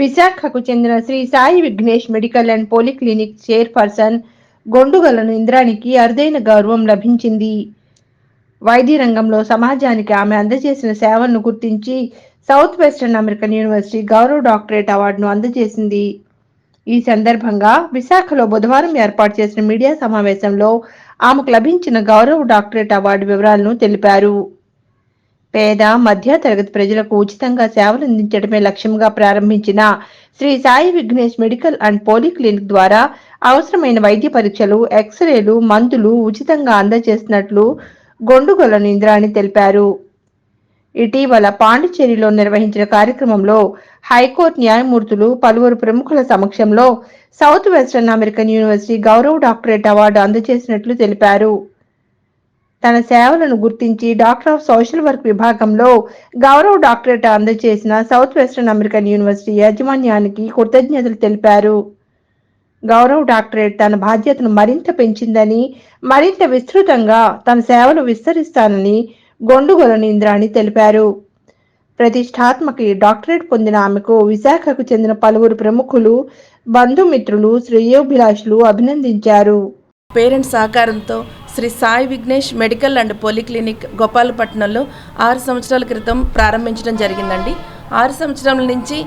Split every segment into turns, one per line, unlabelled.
విశాఖకు చెందిన Shri Sai Vighnesh medical and polyclinic chairperson గొండుగలను ఇంద్రానికి అరుదైన గౌరవం లభించింది. వైద్య రంగంలో సమాజానికి ఆమె అందజేసిన సేవలను గుర్తించి సౌత్ వెస్టర్న్ అమెరికన్ యూనివర్సిటీ గౌరవ డాక్టరేట్ అవార్డును అందజేసింది. ఈ సందర్భంగా విశాఖలో బుధవారం ఏర్పాటు చేసిన మీడియా సమావేశంలో ఆమెకు లభించిన గౌరవ డాక్టరేట్ అవార్డు వివరాలను తెలిపారు. పేద మధ్య తరగతి ప్రజలకు ఉచితంగా సేవలు అందించడమే లక్ష్యంగా ప్రారంభించిన Shri Sai Vighnesh medical and polyclinic ద్వారా అవసరమైన వైద్య పరీక్షలు ఎక్స్రేలు మందులు ఉచితంగా అందజేస్తున్నట్లు గొండుగొల ఇంద్రాణి తెలిపారు. ఇటీవల పాండిచ్చేరిలో నిర్వహించిన కార్యక్రమంలో హైకోర్టు న్యాయమూర్తులు పలువురు ప్రముఖుల సమక్షంలో సౌత్ వెస్టర్న్ అమెరికన్ యూనివర్సిటీ గౌరవ డాక్టరేట్ అవార్డు అందజేసినట్లు తెలిపారు. తన సేవలను గుర్తించి డాక్టర్ ఆఫ్ సోషల్ వర్క్ విభాగంలో గౌరవ డాక్టరేట్ అందజేసిన సౌత్ వెస్టర్న్ అమెరికన్ యూనివర్సిటీ యాజమాన్యానికి కృతజ్ఞతలు తెలిపారు. గౌరవ్ డాక్టరేట్ తన బాధ్యతను మరింత పెంచిందని మరింత విస్తృతంగా తన సేవలు విస్తరిస్తానని గొండుగొలని ఇంద్రాణి తెలిపారు. ప్రతిష్టాత్మక డాక్టరేట్ పొందిన ఆమెకు విశాఖకు చెందిన పలువురు ప్రముఖులు బంధుమిత్రులు శ్రేయోభిలాషులు అభినందించారు.
పేరెంట్స్ సహకారంతో Shri Sai Vighnesh medical and polyclinic గోపాలపట్నంలో ఆరు సంవత్సరాల క్రితం ప్రారంభించడం జరిగిందండి. ఆరు సంవత్సరాల నుంచి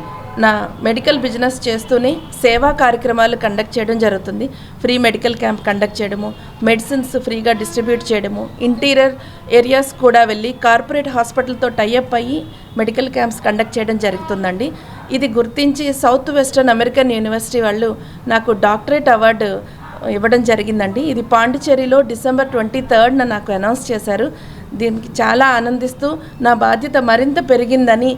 నా మెడికల్ బిజినెస్ చేస్తూనే సేవా కార్యక్రమాలు కండక్ట్ చేయడం జరుగుతుంది. ఫ్రీ మెడికల్ క్యాంప్ కండక్ట్ చేయడము మెడిసిన్స్ ఫ్రీగా డిస్ట్రిబ్యూట్ చేయడము ఇంటీరియర్ ఏరియాస్ కూడా వెళ్ళి కార్పొరేట్ హాస్పిటల్తో టైఅప్ అయ్యి మెడికల్ క్యాంప్స్ కండక్ట్ చేయడం జరుగుతుందండి. ఇది గుర్తించి సౌత్ వెస్టర్న్ అమెరికన్ యూనివర్సిటీ వాళ్ళు నాకు డాక్టరేట్ అవార్డు ఇవ్వడం జరిగిందండి. ఇది పాండిచ్చేరిలో డిసెంబర్ ట్వంటీ థర్డ్న నాకు అనౌన్స్ చేశారు. దీనికి చాలా ఆనందిస్తూ నా బాధ్యత మరింత పెరిగిందని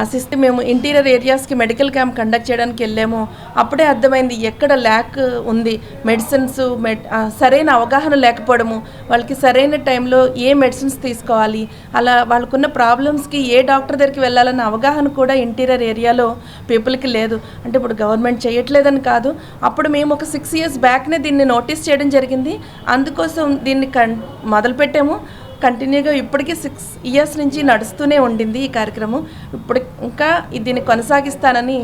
ఆశిస్తే మేము ఇంటీరియర్ ఏరియాస్కి మెడికల్ క్యాంప్ కండక్ట్ చేయడానికి వెళ్ళాము. అప్పుడే అర్థమైంది ఎక్కడ ల్యాక్ ఉంది. మెడిసిన్స్ మెడ్ సరైన అవగాహన లేకపోవడము వాళ్ళకి సరైన టైంలో ఏ మెడిసిన్స్ తీసుకోవాలి అలా వాళ్ళకున్న ప్రాబ్లమ్స్కి ఏ డాక్టర్ దగ్గరికి వెళ్ళాలన్న అవగాహన కూడా ఇంటీరియర్ ఏరియాలో పీపుల్కి లేదు. అంటే ఇప్పుడు గవర్నమెంట్ చేయట్లేదని కాదు. అప్పుడు మేము ఒక సిక్స్ ఇయర్స్ బ్యాక్నే దీన్ని నోటీస్ చేయడం జరిగింది. అందుకోసం దీన్ని కన్ మొదలుపెట్టాము. కంటిన్యూగా ఇప్పటికీ సిక్స్ ఇయర్స్ నుంచి నడుస్తూనే ఉండింది ఈ కార్యక్రమం. ఇప్పుడు ఇంకా దీన్ని కొనసాగిస్తానని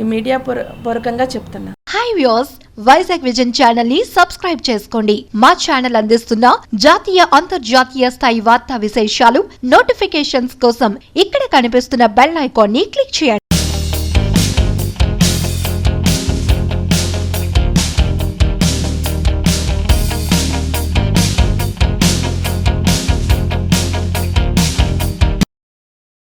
ఈ మీడియా పూర్వకంగా చెప్తున్నా.
హాయ్ వ్యూస్ వైజాగ్ విజన్ ఛానల్ని సబ్స్క్రైబ్ చేసుకోండి. మా ఛానల్ అందిస్తున్న జాతీయ అంతర్జాతీయ స్థాయి వార్తా విశేషాలు నోటిఫికేషన్స్ కోసం ఇక్కడ కనిపిస్తున్న బెల్ ఐకాన్ని క్లిక్ చేయండి.